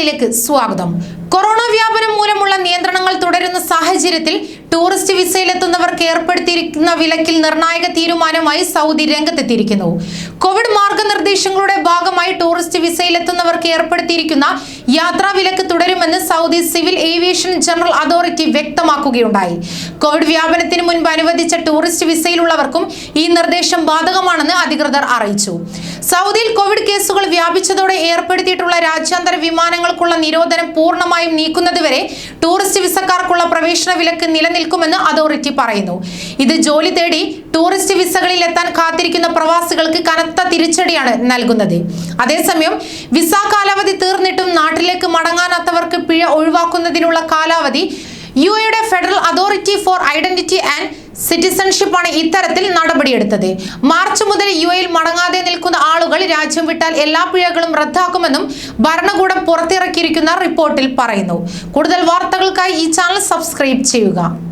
വാർത്തകളിലേക്ക് സ്വാഗതം. കൊറോണ വ്യാപനം മൂലമുള്ള നിയന്ത്രണങ്ങൾ തുടരുന്ന സാഹചര്യത്തിൽ ടൂറിസ്റ്റ് വിസയിലെത്തുന്നവർക്ക് ഏർപ്പെടുത്തിയിരിക്കുന്ന വിലക്കിൽ നിർണായക തീരുമാനമായി സൗദി രംഗത്തെത്തിയിരിക്കുന്നു. കോവിഡ് മാർഗനിർദ്ദേശങ്ങളുടെ ഭാഗമായി ടൂറിസ്റ്റ് വിസയിലെത്തുന്നവർക്ക് ഏർപ്പെടുത്തിയിരിക്കുന്ന യാത്രാ വിലക്ക് തുടരുമെന്ന് Saudi civil aviation general authority വ്യക്തമാക്കുകയുണ്ടായി. Covid വ്യാപനത്തിന് മുൻപ് അനുവദിച്ച ടൂറിസ്റ്റ് വിസയിലുള്ളവർക്കും ഈ നിർദ്ദേശം ബാധകമാണെന്ന് അധികൃതർ അറിയിച്ചു. സൗദിയിൽ കോവിഡ് കേസുകൾ വ്യാപിച്ചതോടെ ഏർപ്പെടുത്തിയിട്ടുള്ള രാജ്യാന്തര വിമാനങ്ങൾക്കുള്ള നിരോധനം പൂർണമായും നീക്കുന്നതുവരെ ടൂറിസ്റ്റ് വിസക്കാർക്കുള്ള പ്രവേശന വിലക്ക് നിലനിൽക്കുമെന്ന് അതോറിറ്റി പറയുന്നു. ഇത് ജോലി തേടി ടൂറിസ്റ്റ് വിസകളിൽ എത്താൻ കാത്തിരിക്കുന്ന പ്രവാസികൾക്ക് കനത്ത തിരിച്ചടിയാണ് നൽകുന്നത്. അതേസമയം വിസ നാട്ടിലേക്ക് മടങ്ങാനാത്തവർക്ക് പിഴ ഒഴിവാക്കുന്നതിനുള്ള കാലാവധി യു എയുടെ federal authority for identity and സിറ്റിസൺഷിപ്പാണ് ഇത്തരത്തിൽ നടപടിയെടുത്തത്. മാർച്ച് മുതൽ യു എയിൽ മടങ്ങാതെ നിൽക്കുന്ന ആളുകൾ രാജ്യം വിട്ടാൽ എല്ലാ പിഴകളും റദ്ദാക്കുമെന്നും ഭരണകൂടം പുറത്തിറക്കിയിരിക്കുന്ന റിപ്പോർട്ടിൽ പറയുന്നു. കൂടുതൽ വാർത്തകൾക്കായി ഈ ചാനൽ സബ്സ്ക്രൈബ് ചെയ്യുക.